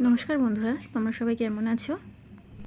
নমস্কার বন্ধুরা, তোমরা সবাই কেমন আছো?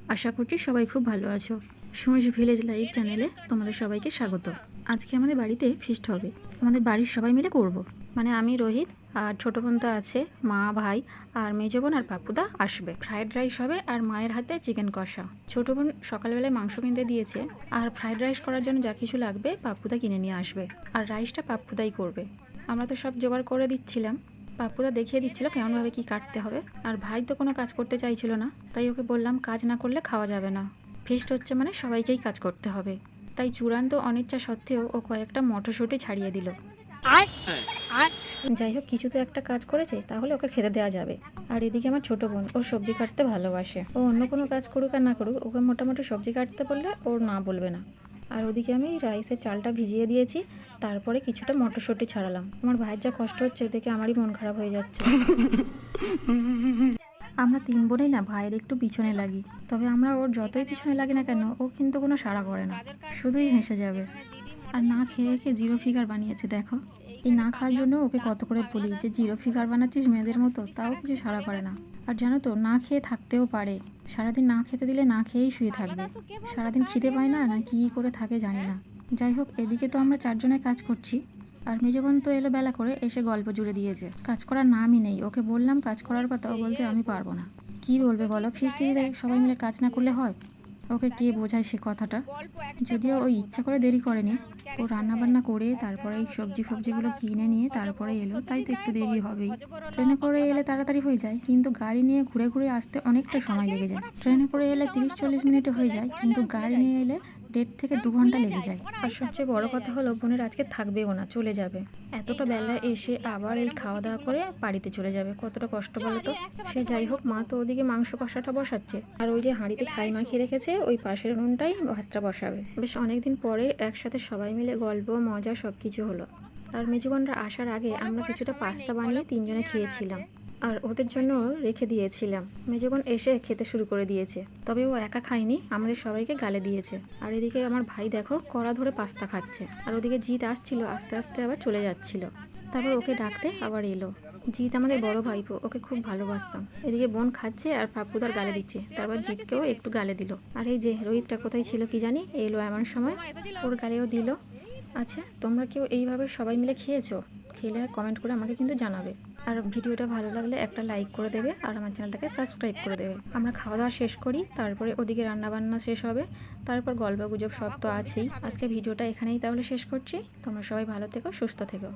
আশা করছি সবাই খুব ভালো আছো। সুমেশ ভিলেজ লাইভ চ্যানেলে তোমাদের সবাইকে স্বাগত। আজকে আমাদের বাড়িতে ফিস্ট হবে। আমাদের বাড়ির সবাই মিলে করব। মানে আমি, রোহিত আর ছোটো বোন তো আছে, মা, ভাই আর মেজো বোন আর পাপুদা আসবে। ফ্রায়েড রাইস হবে আর মায়ের হাতে চিকেন কষা। ছোটো বোন সকালবেলায় মাংস কিনতে দিয়েছে আর ফ্রায়েড রাইস করার জন্য যা কিছু লাগবে পাপ্পুদা কিনে নিয়ে আসবে। আর রাইসটা পাপ্পুদাই করবে। আমরা তো সব জোগাড় করে দিচ্ছিলাম। পাপ্পুদা দেখিয়ে দিচ্ছিল কেমনভাবে কি কাটতে হবে। আর ভাই তো কোনো কাজ করতে চাইছিল না। তাই ওকে বললাম কাজ না করলে খাওয়া যাবে না। ফিস্ট হচ্ছে মানে সবাইকেই কাজ করতে হবে। তাই চূড়ান্ত অনিচ্ছা সত্ত্বেও ও কয়েকটা মটরশুঁটি ছাড়িয়ে দিল। যাই হোক কিছু তো একটা কাজ করেছে তাহলে ওকে খেতে দেওয়া যাবে। আর এদিকে আমার ছোট বোন ও সবজি কাটতে ভালোবাসে। ও অন্য কোনো কাজ করুক আর না করুক ওকে মোটামুটি সবজি কাটতে বললে ওর না বলবে না। আর ওদিকে আমি রাইসের চালটা ভিজিয়ে দিয়েছি, তারপরে কিছুটা মটরশুঁটি ছাড়ালাম। আমার ভাইয়ের যা কষ্ট হচ্ছে, দেখে আমারই মন খারাপ হয়ে যাচ্ছে। আমরা তিন বোনেই না, ভাইয়ের একটু পিছনে লাগি। তবে আমরা ওর যতই পিছনে লাগি না কেন, ও কিন্তু কোনো সাড়া করে না। শুধুই হেসে যাবে। আর না খেয়ে খেয়ে জিরো ফিগার বানিয়েছে, দেখো। এই না খাওয়ার জন্য ওকে কত করে বলি যে, জিরো ফিগার বানাচ্ছিস মেয়েদের মতো, তাও কিছু সাড়া করে না। আর জানো তো, না খেয়ে থাকতেও পারে। সারাদিন না খেতে দিলে না খেয়েই শুয়ে থাকবে। সারাদিন খিদে পায় না না কী করে থাকে জানি না। যাই হোক এদিকে তো আমরা চারজনে কাজ করছি। আর মেজবান তো এলো বেলা করে এসে গল্প জুড়ে দিয়েছে। কাজ করার নামই নেই। ওকে বললাম কাজ করার কথা ও বলছে আমি পারব না। কি বলবে বলো? ফিস্টি দেয় সবাই মিলে কাজ না করলে হয়? ওকে কে বোঝায় সে কথাটা? যদিও ওই ইচ্ছা করে দেরি করেনি। ও রান্না বান্না করে তারপরে এই সবজি ফবজিগুলো কিনে নিয়ে তারপরে এলো। তাই তো একটু দেরি হবেই। ট্রেনে করে এলে তাড়াতাড়ি হয়ে যায়, কিন্তু গাড়ি নিয়ে ঘুরে ঘুরে আসতে অনেকটা সময় লেগে যায়। ট্রেনে করে এলে তিরিশ চল্লিশ মিনিটে হয়ে যায়, কিন্তু গাড়ি নিয়ে এলে দেড় থেকে দু ঘণ্টা লেগে যায়। আর সবচেয়ে বড় কথা হলো, বোনের আজকে থাকবেও না, চলে যাবে। এতটা বেলা এসে আবার এই খাওয়া দাওয়া করে বাড়িতে চলে যাবে। কতটা কষ্ট বলো তো? সে যাই হোক, মা তো ওদিকে মাংস কষাটা বসাচ্ছে। আর ওই যে হাঁড়িতে ছাই মাখিয়ে রেখেছে, ওই পাশের উনুনটাই ভাতটা বসাবে। বেশ অনেকদিন পরে একসাথে সবাই মিলে গল্প, মজা সব কিছু হলো আর মেজবানরা আসার আগে আমরা কিছুটা পাস্তা বানিয়ে তিনজনে খেয়েছিলাম। আর ওদের জন্য রেখে দিয়েছিলাম। মেজবান এসে খেতে শুরু করে দিয়েছে। তবে ও একা খায়নি, আমাদের সবাইকে গালে দিয়েছে। আর এদিকে আমার ভাই দেখো, কড়া ধরে পাস্তা খাচ্ছে। আর ওদিকে জিৎ আসছিল, আস্তে আস্তে আবার চলে যাচ্ছিল। তারপর ওকে ডাকতে আবার এলো। জিৎ আমাদের বড় ভাইপো, ওকে খুব ভালোবাসতাম। এদিকে বোন খাচ্ছে আর পাপ্পুদার গালে দিচ্ছে। তারপর জিৎকেও একটু গালে দিল। আর এই যে রোহিতটা কোথায় ছিল কি জানি, এলো এমন সময়। ওর গালেও দিল। আচ্ছা তোমরা কেউ এইভাবে সবাই মিলে খেয়েছো? খেলে কমেন্ট করে আমাকে কিন্তু জানাবে। আর ভিডিওটা ভালো লাগলে একটা লাইক করে দেবে আর আমার চ্যানেলটাকে সাবস্ক্রাইব করে দেবে। আমরা খাওয়া দাওয়া শেষ করি, তারপরে ওদিকে রান্না বান্না শেষ হবে, তারপর গল্প গুজব সব তো আছেই। আজকে ভিডিওটা এখানেই তাহলে শেষ করছি। তোমরা সবাই ভালো থেকো, সুস্থ থেকো।